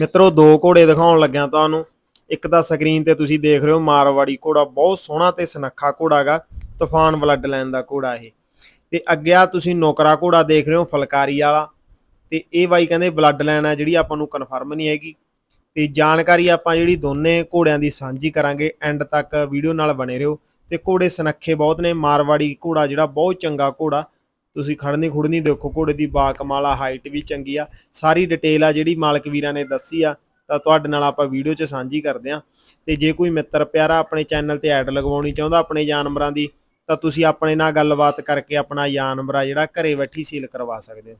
ਮਿੱਤਰੋ, ਦੋ ਘੋੜੇ ਦਿਖਾਉਣ ਲੱਗਿਆ ਤੁਹਾਨੂੰ। ਇੱਕ ਤਾਂ ਸਕਰੀਨ ਤੇ ਤੁਸੀਂ ਦੇਖ ਰਹੇ ਹੋ ਮਾਰਵਾੜੀ ਘੋੜਾ, ਬਹੁਤ ਸੋਹਣਾ ਤੇ ਸੁਨੱਖਾ ਘੋੜਾ ਗਾ, ਤੂਫਾਨ ਬਲੱਡ ਲਾਈਨ ਦਾ ਘੋੜਾ ਇਹ। ਤੇ ਅੱਗੇ ਆ ਤੁਸੀਂ ਨੌਕਰਾ ਘੋੜਾ ਦੇਖ ਰਹੇ ਹੋ, ਫਲਕਾਰੀ ਵਾਲਾ। ਤੇ ਇਹ ਬਾਈ ਕਹਿੰਦੇ ਬਲੱਡ ਲਾਈਨ ਆ, ਜਿਹੜੀ ਆਪਾਂ ਨੂੰ ਕਨਫਰਮ ਨਹੀਂ ਹੈਗੀ। ਤੇ ਜਾਣਕਾਰੀ ਆਪਾਂ ਜਿਹੜੀ ਦੋਨੇ ਘੋੜਿਆਂ ਦੀ ਸਾਂਝੀ ਕਰਾਂਗੇ ਐਂਡ ਤੱਕ ਵੀਡੀਓ ਨਾਲ ਬਣੇ ਰਹੋ। ਤੇ ਘੋੜੇ ਸੁਨੱਖੇ ਬਹੁਤ ਨੇ, ਮਾਰਵਾੜੀ ਘੋੜਾ ਜਿਹੜਾ ਬਹੁਤ ਚੰਗਾ ਘੋੜਾ। ਤੁਸੀਂ ਖੜਨੀ ਖੁੜਨੀ ਦੇਖੋ, ਘੋੜੇ ਦੀ ਬਾ ਕਮਾਲਾ ਹਾਈਟ ਵੀ ਚੰਗੀ ਆ। ਸਾਰੀ ਡਿਟੇਲ ਆ ਜਿਹੜੀ ਮਾਲਕ ਵੀਰਾਂ ਨੇ ਦੱਸੀ ਆ, ਤਾਂ ਤੁਹਾਡੇ ਨਾਲ ਆਪਾਂ ਵੀਡੀਓ 'ਚ ਸਾਂਝੀ ਕਰਦੇ ਆ। ਤੇ ਜੇ ਕੋਈ ਮਿੱਤਰ ਪਿਆਰਾ ਆਪਣੇ ਚੈਨਲ ਤੇ ਐਡ ਲਗਵਾਉਣੀ ਚਾਹੁੰਦਾ ਆਪਣੇ ਜਾਨਵਰਾਂ ਦੀ, ਤਾਂ ਤੁਸੀਂ ਆਪਣੇ ਨਾਲ ਗੱਲਬਾਤ ਕਰਕੇ ਆਪਣਾ ਜਾਨਵਰ ਆ ਜਿਹੜਾ ਘਰੇ ਬੈਠੀ ਸੀਲ ਕਰਵਾ ਸਕਦੇ ਹੋ।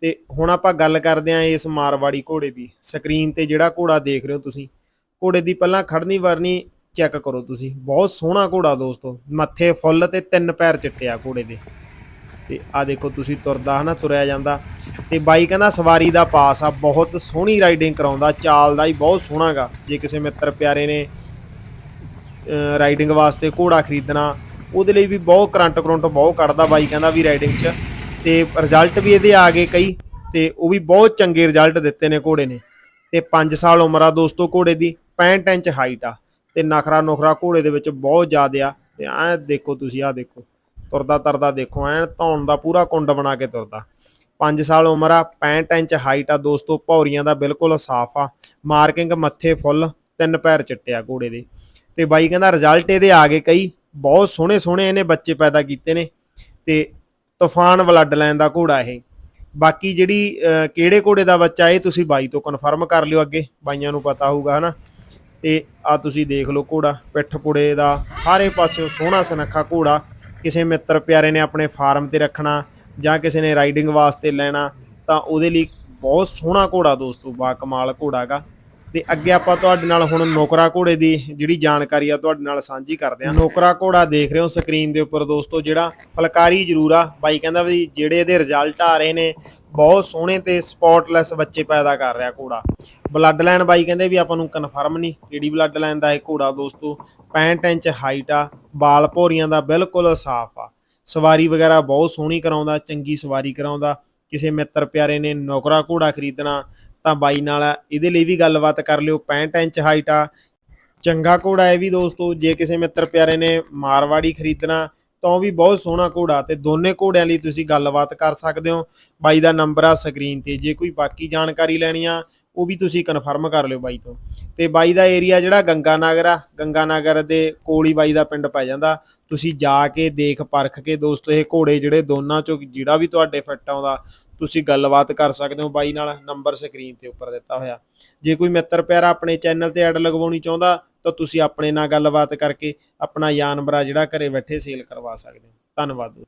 ਤੇ ਹੁਣ ਆਪਾਂ ਗੱਲ ਕਰਦੇ ਆ ਇਸ ਮਾਰਵਾੜੀ ਘੋੜੇ ਦੀ। ਸਕਰੀਨ ਤੇ ਜਿਹੜਾ ਘੋੜਾ ਦੇਖ ਰਹੇ ਹੋ ਤੁਸੀਂ, ਘੋੜੇ ਦੀ ਪਹਿਲਾਂ ਖੜਨੀ ਵਰਨੀ ਚੈੱਕ ਕਰੋ ਤੁਸੀਂ। ਬਹੁਤ ਸੋਹਣਾ ਘੋੜਾ ਦੋਸਤੋ, ਮੱਥੇ ਫੁੱਲ ਤੇ ਤਿੰਨ ਪੈਰ ਚਿੱਟੇ ਆ ਘੋੜੇ ਦੇ। ਤੇ ਆ ਦੇਖੋ ਤੁਸੀਂ ਤੁਰਦਾ ਹਨਾ, ਤੁਰਿਆ ਜਾਂਦਾ। ਤੇ ਬਾਈ ਕਹਿੰਦਾ ਸਵਾਰੀ ਦਾ ਪਾਸ ਆ, ਬਹੁਤ ਸੋਹਣੀ ਰਾਈਡਿੰਗ ਕਰਾਉਂਦਾ, ਚਾਲ ਦਾ ਹੀ ਬਹੁਤ ਸੋਹਣਾਗਾ। ਜੇ ਕਿਸੇ ਮਿੱਤਰ ਪਿਆਰੇ ਨੇ ਰਾਈਡਿੰਗ ਵਾਸਤੇ ਘੋੜਾ ਖਰੀਦਣਾ, ਉਹਦੇ ਲਈ ਵੀ ਬਹੁਤ ਕਰੰਟ ਕਰੰਟ ਬਹੁਤ ਕੱਢਦਾ ਬਾਈ ਕਹਿੰਦਾ ਵੀ ਰਾਈਡਿੰਗ 'ਚ। ਤੇ ਰਿਜ਼ਲਟ ਵੀ ਇਹਦੇ ਆ ਗਏ ਕਈ, ਤੇ ਉਹ ਵੀ ਬਹੁਤ ਚੰਗੇ ਰਿਜ਼ਲਟ ਦਿੱਤੇ ਨੇ ਘੋੜੇ ਨੇ। ਤੇ 5 ਸਾਲ ਉਮਰ ਆ ਦੋਸਤੋ ਘੋੜੇ ਦੀ 65 ਇੰਚ ਹਾਈਟ ਆ। ਤੇ ਨਖਰਾ ਨੁਖਰਾ ਘੋੜੇ ਦੇ ਵਿੱਚ ਬਹੁਤ ਜ਼ਿਆਦਾ ਆ। ਤੇ ਐ ਦੇਖੋ ਤੁਸੀਂ ਆ ਦੇਖੋ। ਤੁਰਦਾ ਤਰਦਾ ਦੇਖੋ, ਐਨ ਧੌਣ ਦਾ ਪੂਰਾ ਕੁੰਡ ਬਣਾ ਕੇ ਤੁਰਦਾ। 5 ਸਾਲ ਉਮਰ ਆ 65 ਇੰਚ ਹਾਈਟ ਆ ਦੋਸਤੋ, ਭੌਰੀਆਂ ਦਾ ਬਿਲਕੁਲ ਸਾਫ਼ ਆ। ਮਾਰਕਿੰਗ ਮੱਥੇ ਫੁੱਲ ਤਿੰਨ ਪੈਰ ਚਿੱਟੇ ਆ ਘੋੜੇ ਦੇ। ਤੇ ਬਾਈ ਕਹਿੰਦਾ ਰਿਜ਼ਲਟ ਇਹਦੇ ਆ ਗਏ ਕਈ, ਬਹੁਤ ਸੋਹਣੇ ਸੋਹਣੇ ਇਹਨੇ ਬੱਚੇ ਪੈਦਾ ਕੀਤੇ ਨੇ। ਤੇ ਤੂਫਾਨ ਬਲੱਡ ਲਾਈਨ ਦਾ ਘੋੜਾ ਇਹ। ਬਾਕੀ ਜਿਹੜੀ ਕਿਹੜੇ ਘੋੜੇ ਦਾ ਬੱਚਾ ਇਹ, ਤੁਸੀਂ ਬਾਈ ਤੋਂ ਕਨਫਰਮ ਕਰ ਲਿਓ ਅੱਗੇ, ਬਾਈਆਂ ਨੂੰ ਪਤਾ ਹੋਊਗਾ, ਹਨਾ। ਤੇ ਆ ਤੁਸੀਂ ਦੇਖ ਲਓ ਘੋੜਾ, ਪਿੱਠ ਪੁੜੇ ਦਾ, ਸਾਰੇ ਪਾਸਿਓਂ ਸੋਹਣਾ ਸੁਨੱਖਾ ਘੋੜਾ। ਕਿਸੇ ਮਿੱਤਰ ਪਿਆਰੇ ਨੇ ਆਪਣੇ ਫਾਰਮ ਤੇ ਰੱਖਣਾ ਜਾਂ ਕਿਸੇ ਨੇ ਰਾਈਡਿੰਗ ਵਾਸਤੇ ਲੈਣਾ, ਤਾਂ ਉਹਦੇ ਲਈ ਬਹੁਤ ਸੋਹਣਾ ਘੋੜਾ ਦੋਸਤੋ, ਬਾ ਕਮਾਲ ਘੋੜਾ ਗਾ ਤੇ ਅੱਗੇ ਆਪਾਂ ਤੁਹਾਡੇ ਨਾਲ ਹੁਣ ਨੌਕਰਾ ਘੋੜੇ ਦੀ ਜਿਹੜੀ ਜਾਣਕਾਰੀ ਆ ਤੁਹਾਡੇ ਨਾਲ ਸਾਂਝੀ ਕਰਦੇ ਹਾਂ। ਨੌਕਰਾ ਘੋੜਾ ਦੇਖ ਰਹੇ ਹੋ ਸਕਰੀਨ ਦੇ ਉੱਪਰ ਦੋਸਤੋ, ਜਿਹੜਾ ਫਲਕਾਰੀ ਜ਼ਰੂਰ ਆ। ਬਾਈ ਕਹਿੰਦਾ ਵੀ ਜਿਹੜੇ ਇਹਦੇ ਰਿਜ਼ਲਟ ਆ ਰਹੇ ਨੇ, ਬਹੁਤ ਸੋਹਣੇ ਤੇ ਸਪੌਟਲੈਸ ਬੱਚੇ ਪੈਦਾ ਕਰ ਰਿਹਾ ਘੋੜਾ। ਬਲੱਡ ਲਾਈਨ ਬਾਈ ਕਹਿੰਦੇ ਵੀ ਆਪਾਂ ਨੂੰ ਕਨਫਰਮ ਨਹੀਂ ਕਿਹੜੀ ਬਲੱਡ ਲਾਈਨ ਦਾ ਇਹ ਘੋੜਾ ਦੋਸਤੋ। 65 ਇੰਚ ਹਾਈਟ ਆ, ਬਾਲ ਭੋਰੀਆਂ ਦਾ ਬਿਲਕੁਲ ਸਾਫ਼ ਆ। ਸਵਾਰੀ ਵਗੈਰਾ ਬਹੁਤ ਸੋਹਣੀ ਕਰਾਉਂਦਾ, ਚੰਗੀ ਸਵਾਰੀ ਕਰਾਉਂਦਾ। ਕਿਸੇ ਮਿੱਤਰ ਪਿਆਰੇ ਨੇ ਨੌਕਰਾ ਘੋੜਾ ਖਰੀਦਣਾ ਤਾਂ ਬਾਈ ਨਾਲ ਇਹਦੇ ਲਈ ਵੀ ਗੱਲਬਾਤ ਕਰ ਲਿਓ। 65 ਇੰਚ ਹਾਈਟ ਆ। ਚੰਗਾ ਘੋੜਾ ਹੈ ਵੀ ਦੋਸਤੋ। ਜੇ ਕਿਸੇ ਮਿੱਤਰ ਪਿਆਰੇ ਨੇ ਮਾਰਵਾੜੀ ਖਰੀਦਣਾ, ਤਾਂ ਉਹ ਵੀ ਬਹੁਤ ਸੋਹਣਾ ਘੋੜਾ ਤੇ ਦੋਨੇ ਘੋੜਿਆਂ ਲਈ ਤੁਸੀਂ ਗੱਲਬਾਤ ਕਰ ਸਕਦੇ ਹੋ। ਬਾਈ ਦਾ ਨੰਬਰ ਆ ਸਕਰੀਨ ਤੇ। ਜੇ ਕੋਈ ਬਾਕੀ ਜਾਣਕਾਰੀ ਲੈਣੀ ਆ ਉਹ ਵੀ ਤੁਸੀਂ ਕਨਫਰਮ ਕਰ ਲਿਓ ਬਾਈ ਤੋਂ। ਤੇ ਬਾਈ ਦਾ ਏਰੀਆ ਜਿਹੜਾ ਗੰਗਾ ਨਗਰ ਆ ਗੰਗਾ ਨਗਰ ਦੇ ਕੋਲ ਹੀ ਬਾਈ ਦਾ ਪਿੰਡ ਪੈ ਜਾਂਦਾ। ਤੁਸੀਂ ਜਾ ਕੇ ਦੇਖ ਪਰਖ ਕੇ ਦੋਸਤੋ, ਇਹ ਘੋੜੇ ਜਿਹੜੇ ਦੋਨਾਂ ਚੋਂ ਜਿਹੜਾ ਵੀ ਤੁਹਾਡੇ ਫਿੱਟ ਆਉਂਦਾ, ਤੁਸੀਂ ਗੱਲਬਾਤ ਕਰ ਸਕਦੇ ਹੋ ਬਾਈ ਨਾਲ। ਨੰਬਰ ਸਕਰੀਨ ਤੇ ਉੱਪਰ ਦਿੱਤਾ ਹੋਇਆ। ਜੇ ਕੋਈ ਮਿੱਤਰ ਪਿਆਰਾ ਆਪਣੇ ਚੈਨਲ ਤੇ ਐਡ ਲਗਵਾਉਣੀ ਚਾਹੁੰਦਾ, ਤਾਂ ਤੁਸੀਂ ਆਪਣੇ ਨਾਲ ਗੱਲਬਾਤ ਕਰਕੇ ਆਪਣਾ ਜਾਨਵਰ ਜਿਹੜਾ ਘਰੇ ਬੈਠੇ ਸੇਲ ਕਰਵਾ ਸਕਦੇ ਹੋ। ਧੰਨਵਾਦ।